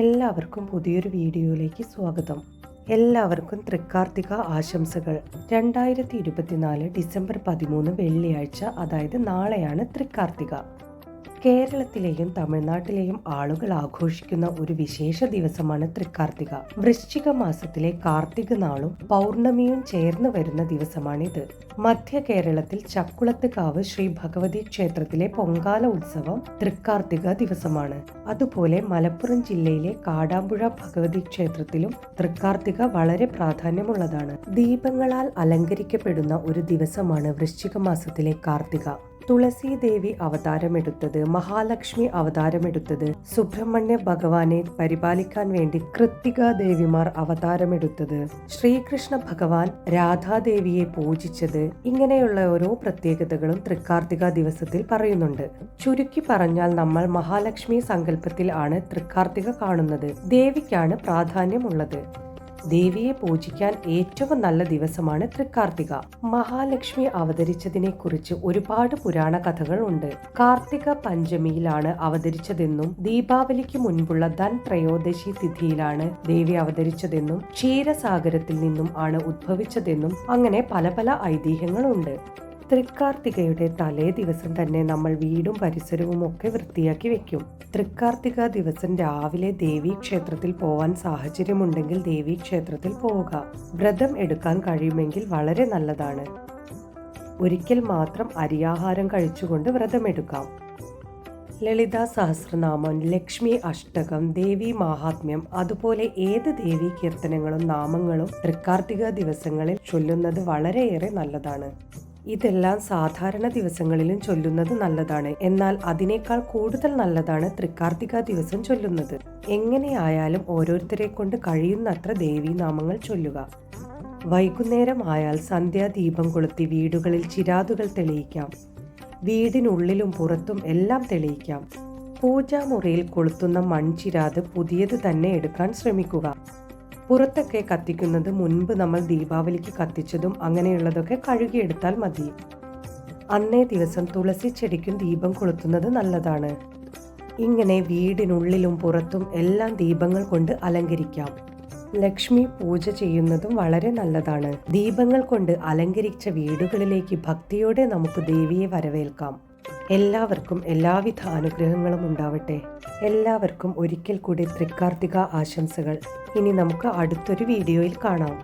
എല്ലാവർക്കും പുതിയൊരു വീഡിയോയിലേക്ക് സ്വാഗതം. എല്ലാവർക്കും തൃക്കാർത്തിക ആശംസകൾ. രണ്ടായിരത്തി ഇരുപത്തിനാല് ഡിസംബർ പതിമൂന്ന് വെള്ളിയാഴ്ച അതായത് നാളെയാണ് തൃക്കാർത്തിക. കേരളത്തിലെയും തമിഴ്നാട്ടിലെയും ആളുകൾ ആഘോഷിക്കുന്ന ഒരു വിശേഷ ദിവസമാണ് തൃക്കാർത്തിക. വൃശ്ചിക മാസത്തിലെ കാർത്തിക നാളും പൗർണമിയും ചേർന്ന് വരുന്ന ദിവസമാണിത്. മധ്യ കേരളത്തിൽ ചക്കുളത്തുകാവ് ശ്രീ ഭഗവതി ക്ഷേത്രത്തിലെ പൊങ്കാല ഉത്സവം തൃക്കാർത്തിക ദിവസമാണ്. അതുപോലെ മലപ്പുറം ജില്ലയിലെ കാടാമ്പുഴ ഭഗവതി ക്ഷേത്രത്തിലും തൃക്കാർത്തിക വളരെ പ്രാധാന്യമുള്ളതാണ്. ദീപങ്ങളാൽ അലങ്കരിക്കപ്പെടുന്ന ഒരു ദിവസമാണ് വൃശ്ചിക മാസത്തിലെ കാർത്തിക. തുളസി ദേവി അവതാരമെടുത്തത് മഹാലക്ഷ്മി അവതാരമെടുത്തത് സുബ്രഹ്മണ്യ ഭഗവാനെ പരിപാലിക്കാൻ വേണ്ടി കൃത്തിക ദേവിമാർ അവതാരമെടുത്തത് ശ്രീകൃഷ്ണ ഭഗവാൻ രാധാദേവിയെ പൂജിച്ചത് ഇങ്ങനെയുള്ള ഓരോ പ്രത്യേകതകളും തൃക്കാർത്തിക ദിവസത്തിൽ പറയുന്നുണ്ട്. ചുരുക്കി പറഞ്ഞാൽ നമ്മൾ മഹാലക്ഷ്മി സങ്കല്പത്തിൽ ആണ് തൃക്കാർത്തിക കാണുന്നത്. ദേവിക്കാണ് പ്രാധാന്യമുള്ളത്. ദേവിയെ പൂജിക്കാൻ ഏറ്റവും നല്ല ദിവസമാണ് തൃക്കാർത്തിക. മഹാലക്ഷ്മി അവതരിച്ചതിനെ കുറിച്ച് ഒരുപാട് പുരാണ കഥകൾ ഉണ്ട് കാർത്തിക പഞ്ചമിയിലാണ് അവതരിച്ചതെന്നും ദീപാവലിക്ക് മുൻപുള്ള ധൻ ത്രയോദശി തിഥിയിലാണ് ദേവി അവതരിച്ചതെന്നും ക്ഷീരസാഗരത്തിൽ നിന്നും ആണ് ഉദ്ഭവിച്ചതെന്നും അങ്ങനെ പല പല ഐതിഹ്യങ്ങളുണ്ട്. തൃക്കാർത്തികയുടെ തലേ ദിവസം തന്നെ നമ്മൾ വീടും പരിസരവും ഒക്കെ വൃത്തിയാക്കി വെക്കും. തൃക്കാർത്തിക ദിവസം രാവിലെ ദേവീ ക്ഷേത്രത്തിൽ പോവാൻ സാഹചര്യമുണ്ടെങ്കിൽ ദേവീ ക്ഷേത്രത്തിൽ പോവുക. വ്രതം എടുക്കാൻ കഴിയുമെങ്കിൽ വളരെ നല്ലതാണ്. ഒരിക്കൽ മാത്രം അരിയാഹാരം കഴിച്ചുകൊണ്ട് വ്രതമെടുക്കാം ലളിതാ സഹസ്രനാമം ലക്ഷ്മി അഷ്ടകം ദേവി മാഹാത്മ്യം അതുപോലെ ഏത് ദേവി കീർത്തനങ്ങളും നാമങ്ങളും തൃക്കാർത്തിക ദിവസങ്ങളിൽ ചൊല്ലുന്നത് വളരെയേറെ നല്ലതാണ്. ഇതെല്ലാം സാധാരണ ദിവസങ്ങളിലും ചൊല്ലുന്നത് നല്ലതാണ്. എന്നാൽ അതിനേക്കാൾ കൂടുതൽ നല്ലതാണ് തൃക്കാർത്തിക ദിവസം ചൊല്ലുന്നത്. എങ്ങനെയായാലും ഓരോരുത്തരെ കൊണ്ട് കഴിയുന്നത്ര ദേവീനാമങ്ങൾ ചൊല്ലുക. വൈകുന്നേരം ആയാൽ സന്ധ്യാദീപം കൊളുത്തി വീടുകളിൽ ചിരാതുകൾ തെളിയിക്കാം. വീടിനുള്ളിലും പുറത്തും എല്ലാം തെളിയിക്കാം. പൂജാമുറിയിൽ കൊളുത്തുന്ന മൺചിരാത് പുതിയത് തന്നെ എടുക്കാൻ ശ്രമിക്കുക. പുറത്തൊക്കെ കത്തിക്കുന്നത് മുൻപ് നമ്മൾ ദീപാവലിക്ക് കത്തിച്ചതും അങ്ങനെയുള്ളതൊക്കെ കഴുകിയെടുത്താൽ മതി. അന്നേ ദിവസം തുളസി ചെടിക്കും ദീപം കൊളുത്തുന്നത് നല്ലതാണ്. ഇങ്ങനെ വീടിനുള്ളിലും പുറത്തും എല്ലാം ദീപങ്ങൾ കൊണ്ട് അലങ്കരിക്കാം. ലക്ഷ്മി പൂജ ചെയ്യുന്നതും വളരെ നല്ലതാണ്. ദീപങ്ങൾ കൊണ്ട് അലങ്കരിച്ച വീടുകളിലേക്ക് ഭക്തിയോടെ നമുക്ക് ദേവിയെ വരവേൽക്കാം. എല്ലാവർക്കും എല്ലാവിധ അനുഗ്രഹങ്ങളും ഉണ്ടാവട്ടെ. എല്ലാവർക്കും ഒരിക്കൽ കൂടി തൃക്കാർത്തിക ആശംസകൾ. ഇനി നമുക്ക് അടുത്തൊരു വീഡിയോയിൽ കാണാം.